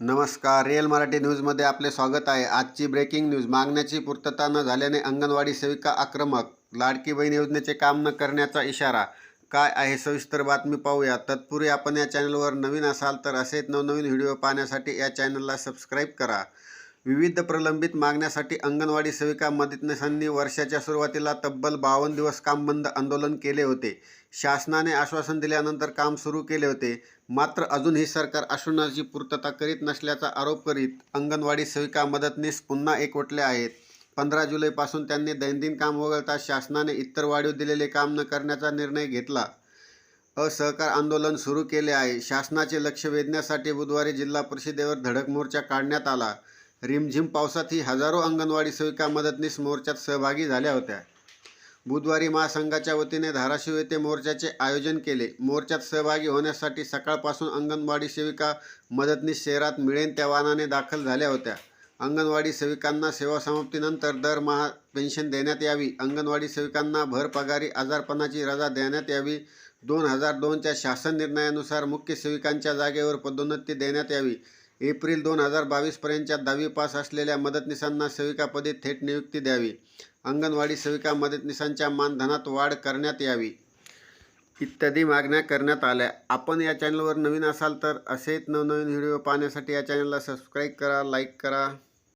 नमस्कार रिअल मराठी न्यूजमध्ये आपले स्वागत आहे. आजची ब्रेकिंग न्यूज मागण्याची पूर्तता न झाल्याने अंगणवाडी सेविका आक्रमक लाडकी बहीण योजनेचे काम न करण्याचा इशारा. काय आहे सविस्तर बातमी पाहूया. तत्पूर्वी आपण या चॅनलवर नवीन असाल तर असेच नवनवीन व्हिडिओ पाहण्यासाठी या चॅनलला सबस्क्राईब करा. विविध प्रलंबित मागण्यासाठी अंगणवाडी सेविका मदतनीसांनी वर्षाच्या सुरुवातीला तब्बल बावन्न दिवस काम बंद आंदोलन केले होते. शासनाने आश्वासन दिल्यानंतर काम सुरू केले होते. मात्र अजूनही सरकार आश्वासनाची पूर्तता करीत नसल्याचा आरोप करीत अंगणवाडी सेविका मदतनीस पुन्हा एकवटले आहेत. पंधरा जुलैपासून त्यांनी दैनंदिन काम वगळता शासनाने इतर वाढीव दिलेले काम न करण्याचा निर्णय घेतला. असहकार आंदोलन सुरू केले आहे. शासनाचे लक्ष वेधण्यासाठी बुधवारी जिल्हा परिषदेवर धडक मोर्चा काढण्यात आला. रिमझिम पावसातही हजारो अंगणवाडी सेविका मदतनीस मोर्चात सहभागी झाल्या होत्या. बुधवारी महासंघाच्या वतीने धाराशिव येथे मोर्चाचे आयोजन केले. मोर्चात सहभागी होण्यासाठी सकाळपासून अंगणवाडी सेविका मदतनीस शहरात मिळेन त्या वाहनाने दाखल झाल्या होत्या. अंगणवाडी सेविकांना सेवा समाप्तीनंतर दरमहा पेन्शन देण्यात यावी. अंगणवाडी सेविकांना भरपगारी आजारपणाची रजा देण्यात यावी. दोन हजार दोनच्या शासन निर्णयानुसार मुख्य सेविकांच्या जागेवर पदोन्नती देण्यात यावी. एप्रिल दोन हजार बावीसपर्यंतच्या दहावी पास असलेल्या मदतनीसांना सेविकापदी थेट नियुक्ती द्यावी. अंगणवाडी सेविका मदतनीसांच्या मानधनात वाढ करण्यात यावी. इत्यादी मागण्या करण्यात आल्या. आपण या चॅनलवर नवीन असाल तर असेच नवनवीन व्हिडिओ पाहण्यासाठी या चॅनलला सबस्क्राईब करा लाईक करा.